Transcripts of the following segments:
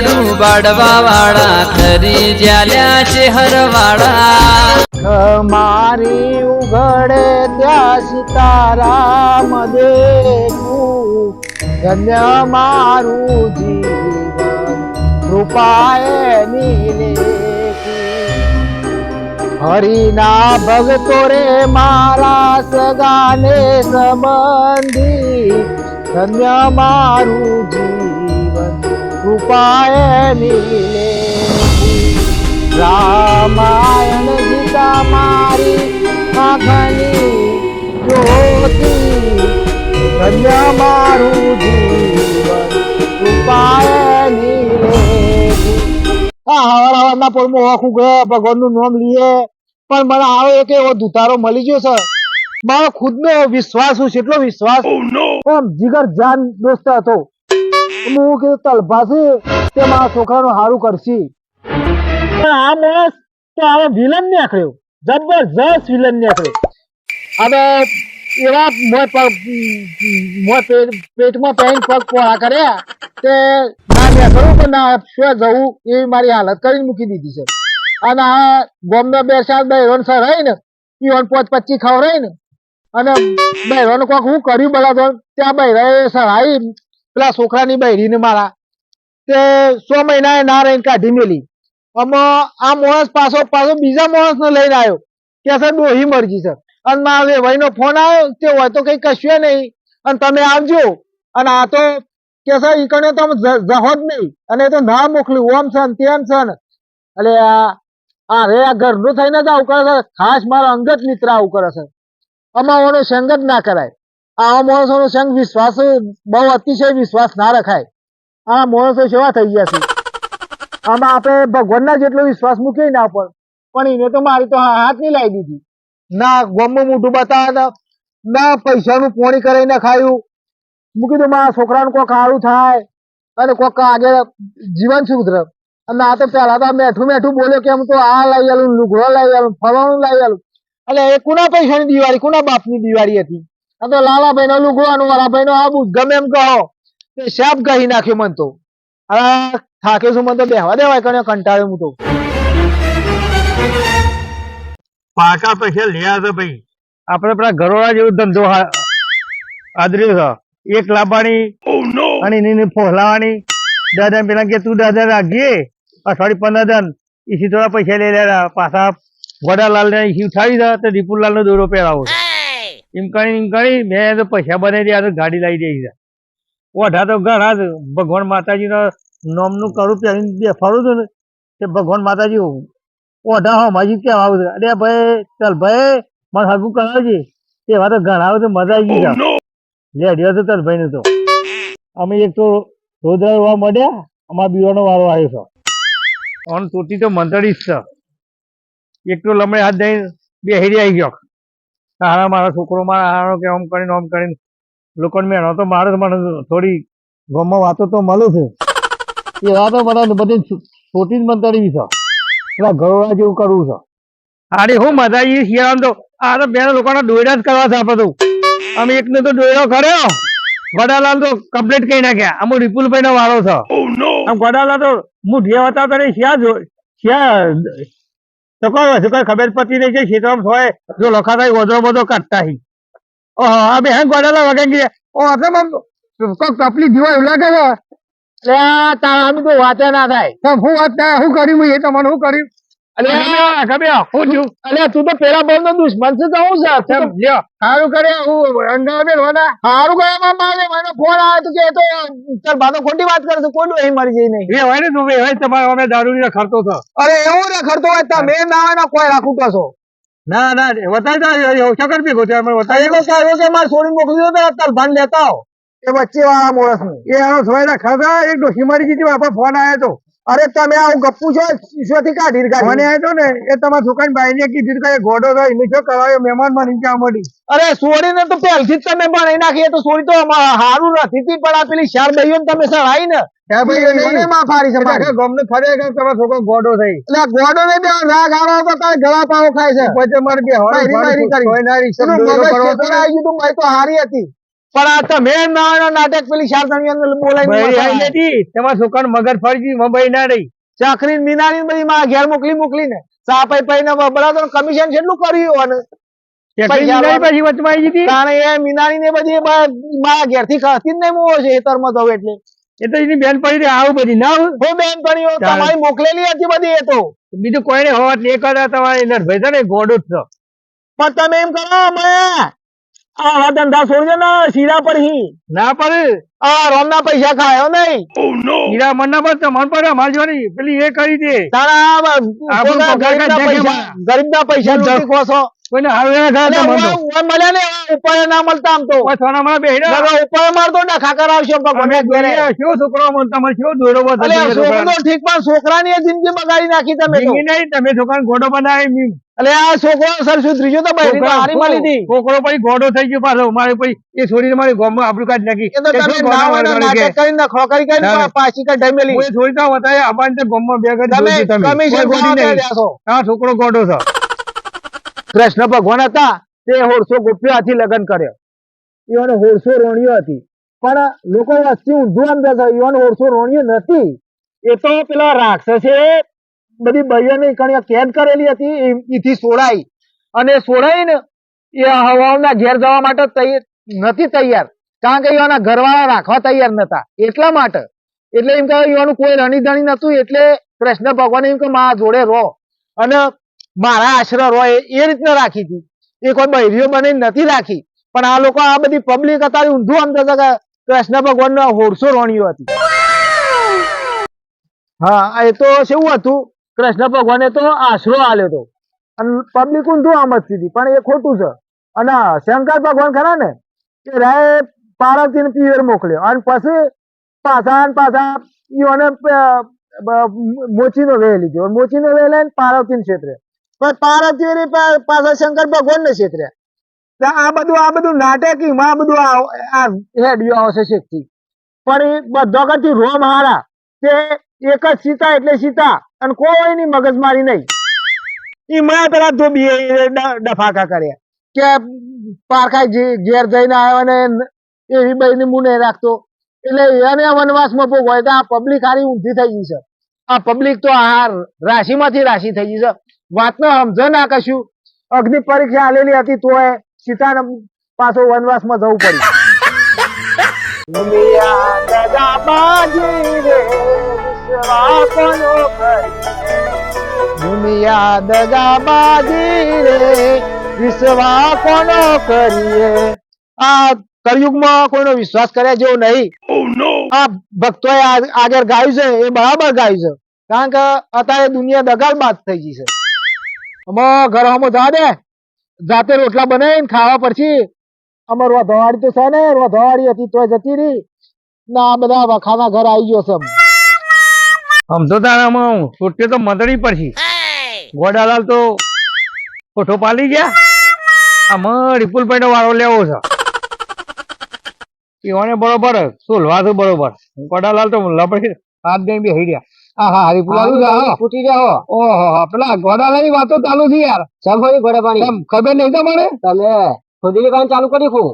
ઈયાડું બાડવા વાળા, ખરી જ્યાલ્યા છે હરવાળા મારી ઉઘડે ત્યાં સીતારામ મદે ધન્ય મારું જીવન કૃપાએ નીલે હરિના ભગતો રે મારા સગાને સંબંધી. ધન્ય મારું જીવન કૃપાએ નીલેખું રામાયણ ગીતા મારી આંખની જ્યોતિ ધન્ય મારું જીવન કૃપાએ નીલેખું. આ હવાર હવારના પોળમાં આખું ગયા ભગવાનનું નામ લઈએ પણ મને આવે એક એવો દુતારો મળી ગયો છે. મારો ખુદનો વિશ્વાસ હું એટલો વિશ્વાસ. આમ જીગર જાન દોસ્ત હતો. હું કીધું તલભાસી તે મારા છોકરાનું સારું કરશી. આ માણસ તો હવે વિલન નીકળ્યો. જબરજસ્ત વિલન નીકળ્યો. હવે એવા પેટમાં પેન પગ પોળા કર્યા તે ના નીકળવું કે ના શું જવું એવી મારી હાલત કરીને મૂકી દીધી છે. અને આ ગોમના બે ચાર બહેરોન સર રહી ને ઈવન પોચ પચી ખવડાય ને, અને બહેરોને કોક હું કર્યું બલા તો ત્યાં બહેરાએ સરાઈ પેલા છોકરાની બહેરીને મારા. તે સો મહિના એ ના રહીને કાઢી મેલી. આમાં આ માણસ પાછો પાછો બીજા માણસને લઈને આવ્યો. કે સર ડોહી મરજી છે. અને મારા વેવાઈનો ફોન આવ્યો. તે હોય તો કઈ કશું નહીં. અને તમે આવજો. અને આ તો કે સર કને તો જહો જ નહીં. અને એ તો ના મોકલ્યું. ઓમ છે તેમ છે ને. એટલે આ રે, આ ઘરનું થઈને જ આવું કરે છે. ખાસ મારા અંગત મિત્ર આવું કરે છે. અમારો સંગ જ ના કરાય. આવા માણસોનો સંગ વિશ્વાસ બહુ અતિશય વિશ્વાસ ના રખાય. આ માણસો સેવા થઈ ગયા છે. આમાં આપણે ભગવાનના જેટલો વિશ્વાસ મૂકીએ ના પણ પણ એને તો મારી તો હાથ નહીં લાવી દીધી. ના ગમમાં મોઢું બતાવ્યા ના પૈસાનું પોણી કરીને ખાયું મૂકી કીધું, મારા છોકરાનું કોઈ સારું થાય, અને કોક આગળ જીવન સુધરે અને આ તો પેલા તો મેઠું મેઠું બોલ્યો કે હું તો આ લઈ આલું, લુગડો લઈ આલું, ફલાણું લઈ આલું. એટલે એ કુના પૈસાની દિવાળી, કુના બાપની દિવાળી હતી? આ તો લાલાભાઈ નો ગોવાનું વાલાભાઈ નો આબુ ગમે એમ કહો. તે શાપ કહી નાખ્યો મન તો. અરે થાક્યો છું મન તો બેહવા દેવાય કને કંટાળ્યો હું તો. પાકા પૈસા લ્યા છે ભાઈ. આપણે પેલા ઘરોડા જેવો ધંધો હા- આદર્યો છે. એક લાંબાણી અને એની ફોલાવાની દાદા પેલા કે તું દાદા રાખીએ અઠવાડિયે પંદર દન ઈસી થોડા પૈસા લઈ લેલા પાછા વડાલાલ ને ઈસી ઉઠાવી દે તો દીપુલાલ નો દોરો પહેરાવો. એમ કરી એમ કરી મેં તો પૈસા બનાવી દે તો ગાડી લાવી દઈ છે. ઓઢા તો ઘણા જ ભગવાન માતાજીનો નોમનું કરું પહેરીને બે ફરું છું ને તે ભગવાન માતાજી ઓઢા હો માજી કેમ આવું અરે ભાઈ ચાલ ભાઈ મારે હગું કરાવજે. તે વાત ઘણા આવે તો મજા આવી ગઈ લેડ્યો તો તાર ભાઈ તો. અમે એક તો રોદરા રોવા મળ્યા અમારા બીવાનો વારો આવ્યો છે ઓન તૂટી તો મંતરી જ છે. એક તો લમડે હાથ દઈને બે હેરી આવી ગયો. હારા મારા છોકરો મારા હારો કે આમ કરીને આમ કરીને. લોકોને મેં તો મારે મને થોડી ગમમાં વાતો તો મળે છે. એ વાતો બધા બધી છોટી જ મંતરી છે. પેલા ઘરોડા જેવું કરવું છે. અરે હું મજા આવી શિયાળામાં તો. આ તો બે લોકોના દોયડા જ કરવા છે આપણે તો. અમે એકને તો દોયડો કર્યો. વડાલાલ તો કમ્પ્લીટ કહી નાખ્યા. આમ વિપુલભાઈ નો વાળો છે આમ વડાલાલ તો હું જે હતા તને શ્યા જો શ્યા તો કોઈ હજુ કોઈ ખબર પડતી નહીં છે ક્ષેત્રમાં હોય, જો લખાતા વધો બધો કાઢતા હી. ઓહો, આ બે હેંગ વડાલાલ વગર ગયા ઓ આમ કોઈક તકલીફ જેવા એવું લાગે છે. તારા આમ તો વાતે ના થાય. તો હું વાત ના શું કર્યું એ તમને શું કર્યું? અલે તું તો પેલા બોલ નો દુશ્મન છે તો હું છે? સારું કરે હું મારે મને ફોન આવ્યો તો કે તો ચાલ બાતો ખોટી વાત કરે છે કોઈ મરી જઈ નહીં. એ હોય ને તું એ હોય તમારે અમે દારૂ ખર્ચો છો અરે એવું ને ખર્ચો હોય તમે ના હોય ને કોઈ રાખું કશો ના ના બતાવી દો શકર ભેગો છે અમે એનો કહ્યું કે મારે છોડી મોકલી દો તાર ભાન લેતા આવો. એ વચ્ચે વાળા મોણસનું એ સોયડા ખાધા એક ડોસી મારી ગઈ બાપા ફોન આવ્યો તો. અરે તમે આવું ગપ્પુ છો ઈશ્વરથી કાઢી મને આવ્યો તો ને એ તમારા છોકરાની બાઈને કીધું કે ગોડો થાય એને કરાયો મહેમાનમાં નીચે મળી? અરે સોરીને તો પહેલથી જ તમે ભણાઈ નાખી તો સોરી તો સારું નથી તી પણ આ પેલી ચાર ભાઈઓ તમે સળાઈ ને. હે ભાઈ મને માં ફારી છે મારી. ગમને ફરે કે તમારો છોકરો ગોડો થઈ એટલે ગોડો ને બે રાગ આવો તો તારે ગળા પાવો ખાય છે. પછી મારે બે કોઈ ના રીક્ષા તો ને. આવી ગયું તું, મારી તો હારી હતી. પણ આ તમે ના ના નાટક પેલી ચાર અંદર બોલાવી. તમારા છોકરાનું મગજ ફરી મુંબઈ ના રહી. ચાકરી મીનારી બધી માં ઘેર મોકલી મોકલીને. ચા પૈ ને બરાબર કમિશન કેટલું કર્યું અને ને ના મોકલેલી હતી બધી એ તો. બીજું કોઈને હોત નહીં કરતા તમારે ને ગોડું જ પણ તમે એમ કરો આવા ધંધા છોડજો ને શીરા પર હી ના પર આ રોમના પૈસા ખાયો નહીં. હીરા મનના પર મન પર અમારે જોવાની પેલી એ કરી દે. તારા ગરીબ કાઢી પૈસા કોસો. કોઈને ના મને મળ્યા ને ના મળતા આમ તો. સોના માં બેહી રહો. મારતો ને કરાવશો આવશે કેવો છોકરો મને તમારે કેવો દોડો આ છોકરાનો. ઠીક પણ છોકરાની જિંદગી બગાડી નાખી તમે નહીં તમે છોકરાને ગોડો બનાવી. અલે આ છોકરો સર શું? ત્રીજો તો બહેરી હારી મળી હતી. છોકરો પછી ગોડો થઈ ગયો પાછો. મારે પછી એ છોડીને મારી ગામમાં આબરૂ કાઢ નાખી. એ તો તમે નાટક કરી કરીને ના, ના. પાછી કઢાઈ મેલી હું એ છોડી તો બતાવે આબાને તો ગામમાં બે ઘડી તમે કમિશન ગોડી નહીં. બેઠા છોકરો ગોડો છે. કૃષ્ણ ભગવાન હતા તે હોરસો ગોપ્યો હાથી લગ્ન કર્યો. ઈવન હોળસો રોણીઓ હતી. પણ લોકો વસ્તી ઊંધું આમ બેસે ઈવન હોળસો રોણીઓ નથી. એ તો પેલા રાક્ષસે બધી બૈયોને કણિયા કેદ કરેલી હતી એથી છોડાઈ અને છોડાઈને એ હવાઓના ઘેર જવા માટે નથી તૈયાર. કારણ કે એના ઘરવાળા રાખવા તૈયાર નતા. એટલા માટે. એટલે એમ કે એવાનું કોઈ રણી ધણી નતું, એટલે કૃષ્ણ ભગવાન એમ કે મારા જોડે રહો. અને મારા આશરો રહો એ રીતના રાખી હતી. એ કોઈ બૈરીઓ બની નથી રાખી. પણ આ લોકો આ બધી પબ્લિક હતા ઊંધું આમ કે કૃષ્ણ ભગવાન નો હોડસો રોણીઓ હતી. હા એ તો શું હતું. કૃષ્ણ ભગવાને તો આશરો આલ્યો હતો. અને પબ્લિક ઊંધું આમ જ હતી પણ એ ખોટું છે. અને શંકર ભગવાન ખરા ને કે રાય પાર્વતી ને પિયર મોકલ્યો. અને પછી પાછા ને પાછા ઈઓને મોચીનો વેહ લીધો. મોચીનો વેહ લઈને પાર્વતી ક્ષેત્રે પણ પાર્વતી પાછા શંકર ભગવાન ને ક્ષેત્રે આ બધું આ બધું નાટકી આ બધું આ હેડિયો આવશે શેખથી. પણ એ બધો કરતી રોમ હારા કે એક જ સીતા એટલે સીતા અને કોઈની મગજમારી નહીં. એમાં મેં પેલા ધોબી ડફાકા કર્યા. કે પારખા ઘેર જઈને આવ્યો ને એવી બહેની મું નહીં રાખતો. એટલે એને વનવાસમાં ભોગવાય તો આ પબ્લિક હારી ઊંધી થઈ ગઈ છે. આ પબ્લિક તો આ રાશિમાંથી રાશિ થઈ ગઈ છે. વાતને સમજો ના કશું. અગ્નિ પરીક્ષા આલેલી હતી તોય સીતાને પાછો વનવાસમાં જવું પડ્યું. વિશ્વાસનો દુનિયા દગાબાજી રે વિશ્વાસ કોનો કરીએ? આ કળિયુગમાં કોઈનો વિશ્વાસ કર્યા જેવો નહીં. આ ભક્તોએ આગળ ગાયું છે એ બરાબર ગાયું છે. કારણ કે અત્યારે દુનિયા દગાલબાજ થઈ ગઈ છે. ઘર હમો જા દે જાતે રોટલા બનાવીને ખાવા પછી અમાર રોધવાડી તો છે ને રોધવાડી હતી તોય જતી રહી. ના બધા વખાના ઘર આવી ગયો છે આમ તો તારામાં છોટે તો મંદડી પછી ગોડાલાલ તો કોઠો પાલી ગયા? આમાં રિપુલ પૈડો વાળો લેવો છે. એવાને બરોબર સોલવા તો બરોબર. ગોડાલાલ તો લપડી હાથ ગઈ બે રહ્યા. હા હા. હરિપુલાલ ફૂટી રહ્યા ઓહો પેલા ગોડાલાલની વાતો ચાલુ છે યાર. સંભળી ગોડા પાણી ખબર નહીં તમને તમે ખોદી કામ ચાલુ કરી ખું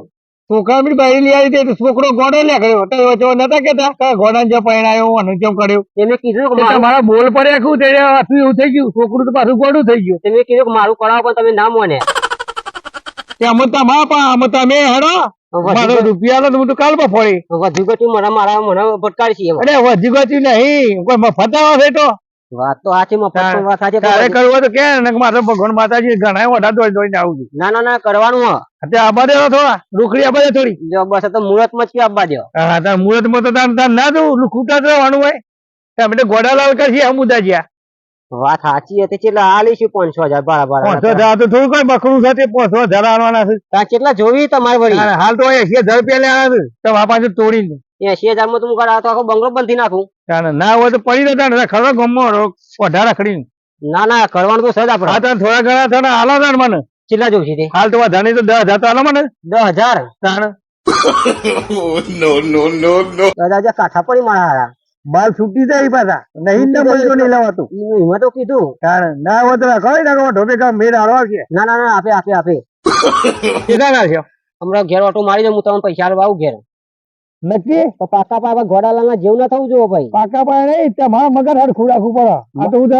છોકરા બહાર લઈ આવી હતી છોકરો ગોડો લે કર્યો તો વચ્ચે નતા કેતા કે ગોડા જો પરણાયો અને કેમ કર્યો? એને કીધું તમારા બોલ પર આખું તે આટલું એવું થઈ ગયું. છોકરું તો પાછું ગોડું થઈ ગયું. તમે કીધું કે મારું કરાવો પણ તમે ના મોને. કે અમે તમારા પણ અમે તમે હેડો. મારો રૂપિયા તો હું તો કાલ પર ફોડી. વધુ ગતિ મારા મારા મને ભટકાડી છીએ અરે વધી ગયું નહીં. કોઈ મફત આવે તો વાત તો સાચી માં પણ વાત સાચી તારે કરવું હોય તો કે ને મારે ભગવાન માતાજી ઘણા વડા દોડી દોડીને આવું છું. ના ના ના કરવાનું હા. અત્યારે આબા દેવો થોડા રૂખડી આબા દે થોડી. જો બસ તો મુહૂર્તમાં જ કે આપવા દો હા તાર મુહૂર્તમાં તો તાર તાર ના દઉં ખૂટા જ રહેવાનું હોય? તમે તો ગોડાલાલ કરશી આ મુદ્દા જ્યાં વાત સાચી હતી કેટલા આ લઈશું પાંચસો હજાર બારા પાંચસો હજાર તો થોડું કોઈ બકરું છે તે પાંચસો હજાર આવવાના છે. કેટલા જોવી તમારી વળી? હાલ તો એસી હજાર રૂપિયા લેવાના છે. તો આ પાછું તોડીને. એસી હજારમાં તું કરા તો આખો બંગલો બંધી નાખું. ના હોય તો પડી જતા ને ખરો ગમો અઢાર રખડીને. ના ના કરવાનું તો સજ હા તને થોડા ઘણા થોડા હાલો તાર મને. કેટલા જોવું છે હાલ તો વધારે તો દસ હજાર તો હાલો મને. દસ હજાર? તાણ દસ હજાર કાઠા પડી મારા હારા. બાલ છૂટી જાય પાછા. નહીં ને બોલતો નહીં લેવાતું. એમાં તો કીધું. કારણ ના હોય તો કઈ ના ઢોબે કામ મેળ હાલવા છે. ના ના ના આપે આપે આપે. કેટલા ના છે હમણાં ઘેર ઓટો મારી દે હું તમને પૈસા આલવા આવું ઘેર. નક્કી તો પાકા પાકા ઘોડાલાલના જેવું ના થવું જોઈએ ભાઈ. પાકા પાડે નહીં ત્યાં મારા મગર હરખું રાખવું પડે આ તો હું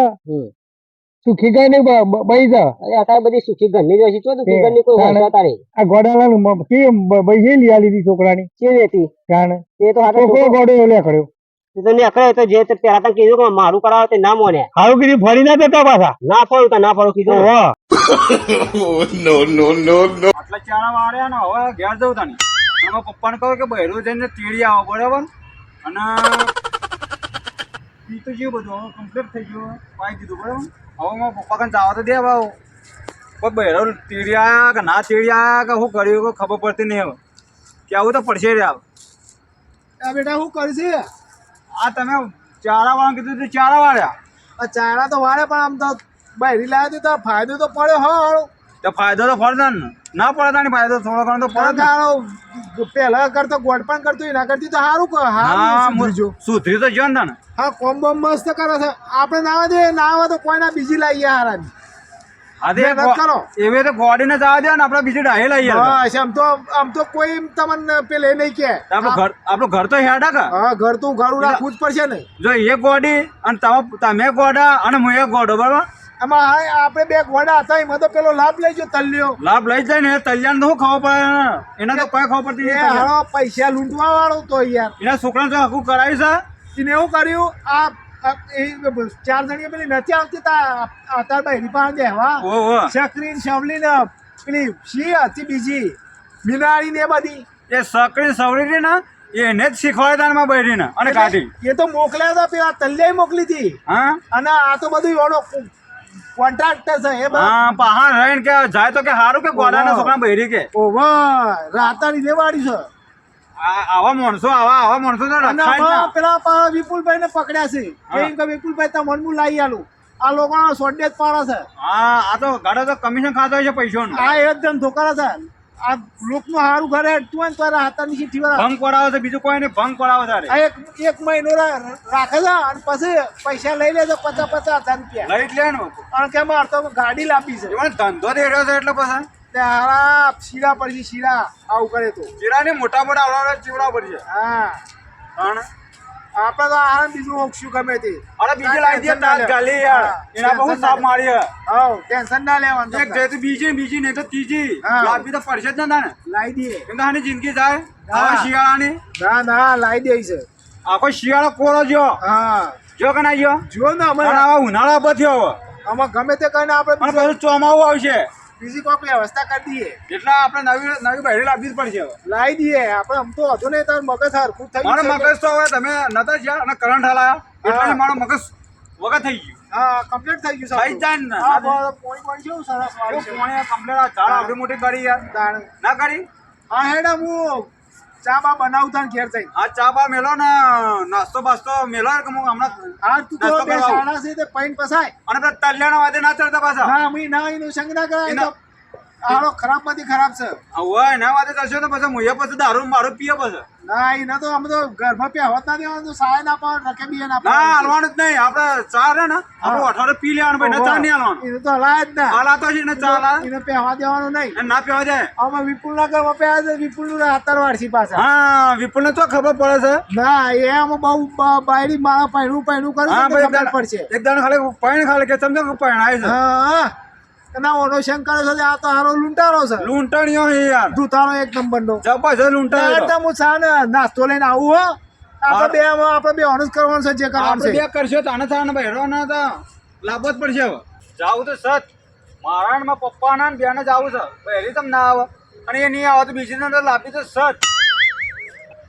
સુખી ગઈ નહીં બઈ જા. અરે અત્યારે બધી સુખી ઘરની જોઈ છે તો સુખી ઘરની કોઈ તાણે. તારે આ ગોડાલાનું બ- બઈ છે લઈ આલી છોકરાની? કે હતી? જાણે. એ તો હાથે કોઈ ગોડો ઓલે કર્યો એ તો નીકળે તો જે તે પેલા તને કીધું કે મારું કરાવો તે ના મોને. હારું કીધું ફરી ના દેતા પાછા? ના ફરું તો ના ફરું કીધું. વાહ આટલા ચાણા વાળ્યા ને હવે ઘેર જવું તાની. મારા પપ્પાને કહો કે બહેરો જઈને તેડી આવો બરાબર? અને ઈ તો જેવું બધું હવે કમ્પ્લીટ થઈ ગયું પાઈ દીધું બરાબર? હવે મારા પપ્પા કને જવા તો દે હવે કોઈ બહેરો તેડી આવ્યા કે ના તેડી આવ્યા કે શું કર્યું કે ખબર પડતી નહીં હવે. કેવું તો પડશે રે આ બેટા શું કરશે? આ તમે ચારા વાળા કીધું તું ચારા વાળ્યા આ ચારા તો વાળે પણ આમ તો બહેરી લાવ્યા તો ફાયદો તો પડ્યો હો તો ફાયદો તો ફરતા ને ના પડતા ને ફાયદો થોડો ઘણો તો પડે પેલા કરતો ગોળ પણ કરતો એના કરતી તો સારું કહો હા સુધરી તો જો ને તને. હા કોમ બોમ મસ્ત કરે છે. આપણે ના આવે ના આવે તો કોઈના બીજી હારાની આજે મહેનત કરો. એવે તો ગોડીને જવા દે ને આપણે બીજી ડાહી લઈએ આમ તો આમ તો કોઈ તમને પેલે નહીં કે. ઘર આપણું ઘર તો હેડા કે હા ઘર તો ઘર રાખવું જ પડશે ને. જો એ ગોડી અને તમે તમે ગોડા અને હું એક ગોડો બરાબર? એમાં આપણે બે ઘોડા હતા એમાં તો પેલો લાભ લઈ જો તલ્યો લાભ લઈ જાય ને તલ્યાણ તો શું ખબર પડે એને તો કોઈ ખબર પડતી હારો પૈસા લૂંટવા વાળો તો યાર. એના છોકરાને તો હકું કરાવી છે. એને એવું કર્યું આ ચાર જણી પેલી નથી આવતી તા અત્યારે ની પાસે બેહવા. ઓ ઓ. શકરી ને શવલી ને પેલી શી હતી બીજી મીનાળી ને બધી. એ સકડી સવડી ને એને જ શીખવાડે તારમાં બૈરીને અને કાઢી. એ તો મોકલ્યા હતા પેલા તલ્યાઈ મોકલી હતી. હા? અને આ તો બધું એનો કોન્ટ્રાક્ટર છે એ હા પહાણ રહીને કે જાય તો કે સારું કે ગોડાના છોકરા બૈરી કે. ઓવર રાતાની લેવાડી છે. આવા માણસો આવા આવા માણસો તો રખાય જ. પેલા વિપુલભાઈ ને પકડ્યા છે. હા. કેમ કે વિપુલભાઈ તમને હું લાવી આલું. આ લોકો સોડે જ પાડે છે. હા આ તો ગાડો તો કમિશન ખાતો હોય છે આ એક ધંધો કરે છે. આ લોકનું સારું ઘરે હેઠતું હોય ને તો હાથા હાથાની ચીઠી ભંગ પડાવે છે બીજું કોઈ ભંગ પડાવે તારે એક એક મહિનો રાખે છે અને પછી પૈસા લઈ લે છે પચાસ પચાસ હજાર રૂપિયા. લઈ લે ને કારણ કે અમારે તો ગાડી લાપી છે. એમાં ધંધો રેડ્યો છે એટલે પછી? તે શીરા પડશે શીરા. આવું કરે તો. ને મોટા મોટા આવડા ચીવડા પડશે. હા. પણ આપણે તો આ બીજું ઓછું ગમે તે. અરે બીજી લાવી દે તાજ ગાલી યાર. એના પર હું સાપ મારી હે. ટેન્શન ના લેવાનું એક. તો બીજી બીજી નહીં તો ત્રીજી. લાવી તો પડશે જ ને લાવી દઈએ. કેમ કે જિંદગી જાય. હા. શિયાળાની. ના ના લાવી દે છે. આખો શિયાળો કોરો જો હા. જો કે ના જો જો ને આવા ઉનાળા બથ્યો હવે. આમાં ગમે તે કહીને આપણે ચોમાવું આવશે. બીજી કોઈક વ્યવસ્થા કરી દઈએ. એટલે આપણે નવી નવી બહેરી લાવી પડશે લાવી દઈએ. આપણે આમ તો હતું નહીં તાર મગજ હરખું થઈ મારો મગજ તો હવે તમે નતા જ્યાં અને કરંટ હલાયા. એટલે મારો મગજ વગર થઈ ગયું. હા કમ્પ્લીટ થઈ ગયું થઈ જાય ને. હા પોણી પોણી કેવું સરસ વાળું છે. કોણે આ ઝાડ મોટી કરી યાર. ના કરી? હા હેડા હું ચા બા બનાવતા ને ઘેર જઈ આ ચા બા મેલો ને નાસ્તો બાસ્તો મેલો કે હું હમણાં આ તું તો બે. શાળા છે તે પૈન પસાય. અને તલ્યાણા વાદે ના ચડતા પાછા. હા અમે ના એનું સંગ ના કરાય આડો ખરાબમાંથી ખરાબ છે. હવે એના વાતે કરશો તો પછી મુયે પછી દારૂ મારું પીએ પછી. ના એના તો અમે તો ઘરમાં પહેવત ના દેવાનું તો સાય ના પાડ રકે બી ના ના હાલવાનું જ નહીં. આપણે ચા રે ને આપણે અઠવાડે પી લેવાનું ભાઈ ના ચા નહીં હાલવાનું. એને તો હલાય જ ના. હાલ આતો છે ને ચા હલા એને પહેવા દેવાનું નહીં. ના પહેવા જાય. આમાં વિપુલ ના ઘરમાં પહેવા દે વિપુલનું હાથર વાળશી પાછા. હા વિપુલ ને તો ખબર પડે છે. ના એ આમાં બહુ બાયડી મારા પૈણું પૈણું કરે ખબર પડશે. એક ખાલી પૈણ ખાલી કે તમને પૈણાય છે. હા. ના ઓનો શંકર છે આ તો હારો લૂંટારો છે. લૂંટણીઓ હે યાર. દૂતારો એક નંબર નો. જબરજસ્ત લૂંટાણીઓ એટલે હું છા નાસ્તો લઈને આવું હો. આપણે બે આમાં આપણે બે ઓનસ કરવાનું છે જે કરવાનું આપણે છે. બે કરશો તો આને થાને બહેરો ના તો લાભ જ પડશે હવે. જાવું તો સત. મારા ને મારા પપ્પાના ને બેને જાવું છે. પહેલી તમ ના આવે. અને એ નહીં આવે તો બીજી ને તો લાભી તો સત.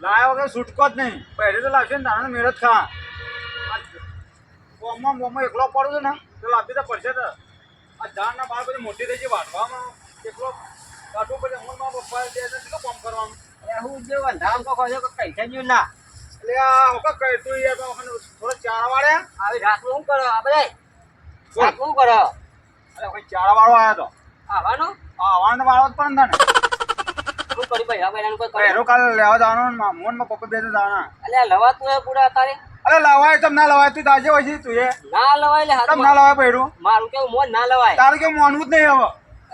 લાયા વગર છૂટકો જ નહીં. પહેલી તો લાગશે ને તાણે મેળત ખા. મોમાં મોમાં એકલો પડું છું ને તો લાભી તો પડશે તો. આ ઝાડના બધી મોટી થઈ ગઈ વાટવામાં કેટલો કાઢવું પડે હું મારા પપ્પા કેટલું કામ કરવાનું? હું જે વંધામ તો કહો છો કે ના. એટલે આ હું કાં તું યાર તો થોડો ચારા વાળ્યા આવી શું કરો? આપણે બોલ. શું કરો? અરે કોઈ ચારા વાળો આવ્યો તો. આવવાનું? આ વાળો પણ ને શું કરી ભાઈ? હવે એનું કોઈ કરો કાલે લેવા જવાનો મોનમાં પપ્પા બે જવાના. એટલે લવાતું હે પૂરા તારે? અરે લવાય તમ ના લવાય તું તાજે હોય તું એ. ના લવાય લે તમ ના લવાય પહેરું. મારું કેવું મોન ના લવાય. તારે કે મોનવું જ નહીં હવે.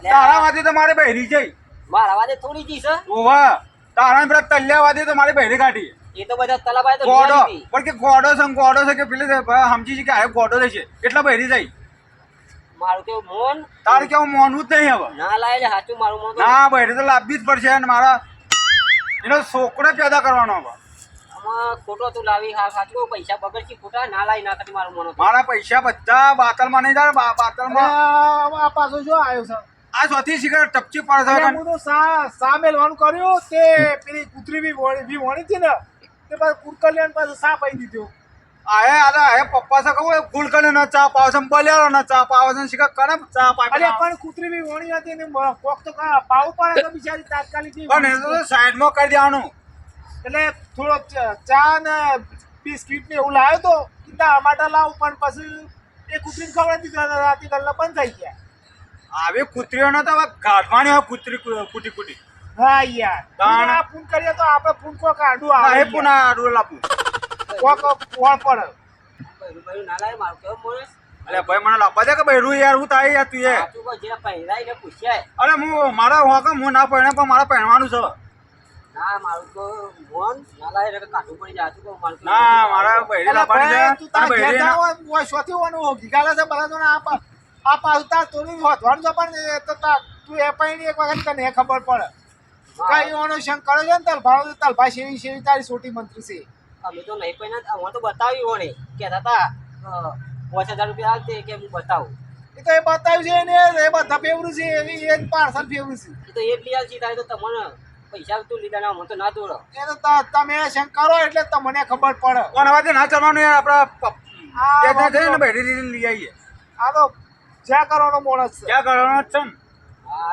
તારા વાતે તો મારે બહેરી જઈ મારા વાતે થોડી જી છે. ઓવા તારા પેલા તલ્યા વાતે તો મારી બહેરી કાઢી. એ તો બધા તલાબાઈ તો ગોડો. પણ કે ગોડો છે ગોડો છે કે પેલી સમજી છે કે આ ગોડો છે એટલા બહેરી જાય. મારું કેવું મોન તારે કેવું મોનવું જ નહીં હવે. ના લાય લે સાચું મારું મોન ના બહેરી તો લાવવી જ પડશે અને મારા એનો છોકરો પેદા કરવાનો હવે. આમાં ખોટો તું લાવી હા સાચું પૈસા બગડશી ખોટા ના લાવી ના કરી મારું મોન મારા પૈસા બધા બાતલમાં નહીં જાય બાતલમાં આ પાછો શું આવ્યો છે. આ સૌથી શીખર ટપચી પડે છે હું તો સા સા મેલવાનું કર્યું તે પેલી કૂતરી બી વણી બી વણી હતી ને તે પાછું કુરકલિયાન પાછું સા પાઈ દીધો. આયે અરે આયે પપ્પા છે કહું ગુલ ન ચા પાવ છે બલ્યારો ન ચા પાવ છે ચા અરે પણ કૂતરી બી વણી હતી ને મ- કોક તો કા પડે તો બિચારી તાત્કાલિક પણ એ તો સાઈડમાં કરી દેવાનું. એટલે થોડો ચ- ચા ને બિસ્કીટ ને એવું લાવ્યો તો કીધા અમાટા લાવું પણ પછી એ કૂતરીને ખબર હતી કે રાતે કલાક બંધ થઈ ગયા. આવી કૂતરીઓને તો હવે કાઢવાની હોય કૂતરી કૂટી કૂટી હા યાર. દાણા ફૂન ફોન કરીએ તો આપણે ફોન કોક આડું ના આવે એ પુના આડું લાપું કોક કોણ પડે ના અલે ભાઈ મને લાપા દે કે બૈરું યાર હું થાય યાર તું એ. ને અરે હું મારા હોકા હું ના પહેણે પણ મારા પહેરવાનું છે. ના મારું તો મોન ના એટલે કાઢું પડી જાય સાચું મારું ના મારા બૈરી અલા છે તું તારા તારા ઘેર બૈરી ઓય શોથી વાનું ગીગાલા છે બધા ને આ પા- આ પાછું તાર તોડીને હોધવાનું પણ તો તાર- તું એ પાણી એક વખત તને ખબર પડે. કઈ ઓનો શંક કરે છે ને તાર ભાવ તાર ભાઈ સેવી સેવી તારી સોટી મંત્રી છે. અમે તો નહીં પહેર્યા અમે તો બતાવી વળે કહેતા હતા પાંચ હજાર રૂપિયા આવતે કે હું બતાવું. એ તો એ બતાવ્યું છે ને એ બધા ફેવરું છે એવી એ પાર્સલ ફેવરું છે. એ તો એક લીધા છે તારે તો તમને પૈસા તું લીધા ના મને તો ના દોડો. એ તો તમે શંક કરો એટલે તમને ખબર પડે. કોણ હવે ના ચાલવાનું યાર આપડા પ- આ ત્યાં ત્યાં જઈને વાંધો- બૈરી લઈ આવીએ. આ તો જ્યાં કરવાનો માણસ છે. ક્યાં કરવાનો જ છે ને. હા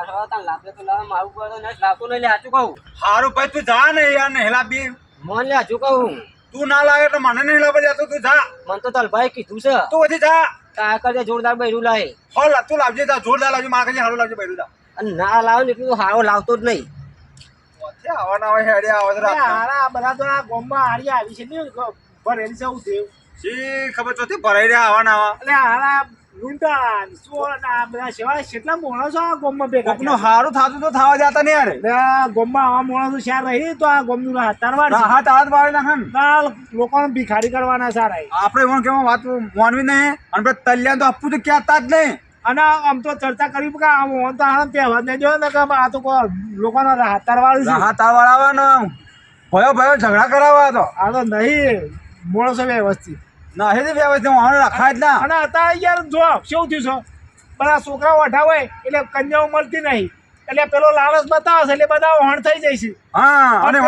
હારું ભાઈ તું જા ને યાર નહેલા બી. મન લે સાચું કહું. તું ના લાગે તો મને નહીં લાવે યાર તું જા. મને તો તલભાઈ કીધું છે. તું પછી જા. કા કરજે જોરદાર બૈરું લાવે. હો તું લાવજે જા જોરદાર લાવજે મારા હારું લાવજે બૈરું જા અને ના લાવે ને એટલું તો હારો લાવતો જ નહીં. વચ્ચે આવવાના હોય હેડે આવે છે આ બધા તો આ ગામમાં હારી આવી છે ને ભરેલી છે હું દેવ શી ખબર ચોથી ભરાઈ રહ્યા આવા. એટલે હારા લૂંટા સોળ ને આ બધા સેવા કેટલા માણસો આ ગામમાં ભેગા કોકનો હારું થાતું તો થવા જતા નહીં યાર. એટલે ગામમાં આવા માણસો ચાર રહી તો આ ગામનું હાથારવાર તારવાડ રાહત હાથ વાળે ના ને ના લોકોને ભિખારી કરવાના સારા આપણે એમાં કેમાં વાત માનવી નહીં અને પેલા તો આપવું તો કહેતા જ નહીં. અને આમ તો ચર્ચા કરી કે આમ ઓન તો આણંદ તહેવાર ને જોયો ને કે આ તો કોઈ લોકોના હાથારવાળું છે. રાહત ને ભયો ભયો ઝઘડા કરાવવા તો. આ તો નહીં માણસો વ્યવસ્થિત. નહીં તે વ્યવસ્થિત હું રખાય જ ના. અને અત્યારે યાર જો શું થયું છે? બધા છોકરાઓ અઢા હોય એટલે કન્યાઓ મળતી નહીં. એટલે પેલો લાલચ બતાવે એટલે બધા વહણ થઈ જાય છે. હા અને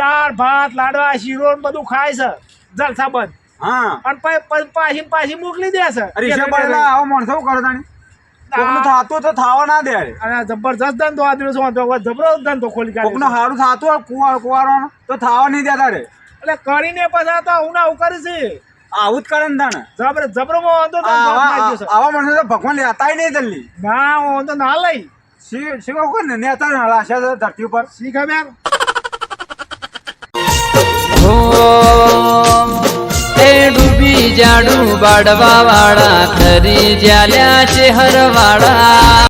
દાળ ભાત લાડવા શીરો બધું ખાય છે જલસા બંધ. હા. અને પછી પછી મોકલી દે છે. અરે આવો માણસો કરે તાણી? કોકનું થાતું તો થાવા ના દે અને જબરજસ્ત ધંધો આ દિવસ જબરજસ્ત ધંધો ખોલી કોકનું સારું હારું થાતું હોય કુવાર કુવારો તો થાવા નહીં દેતા રે. એટલે કરીને પછી તો આવું ના આવું કરે છે આવું જ કરે ને તને જબર જબરમાં વાંધો તો આવા માણસો તો ભગવાન લેતાય નહીં જલ્દી. ના વાંધો ના લઈ. શી શી કહું ને? નેતા હલાશે ધરતી ઉપર. શીખે હો ડૂબી જાડું બાળવા વાળા ખરી જ્યાલ્યા છે હરવાળા.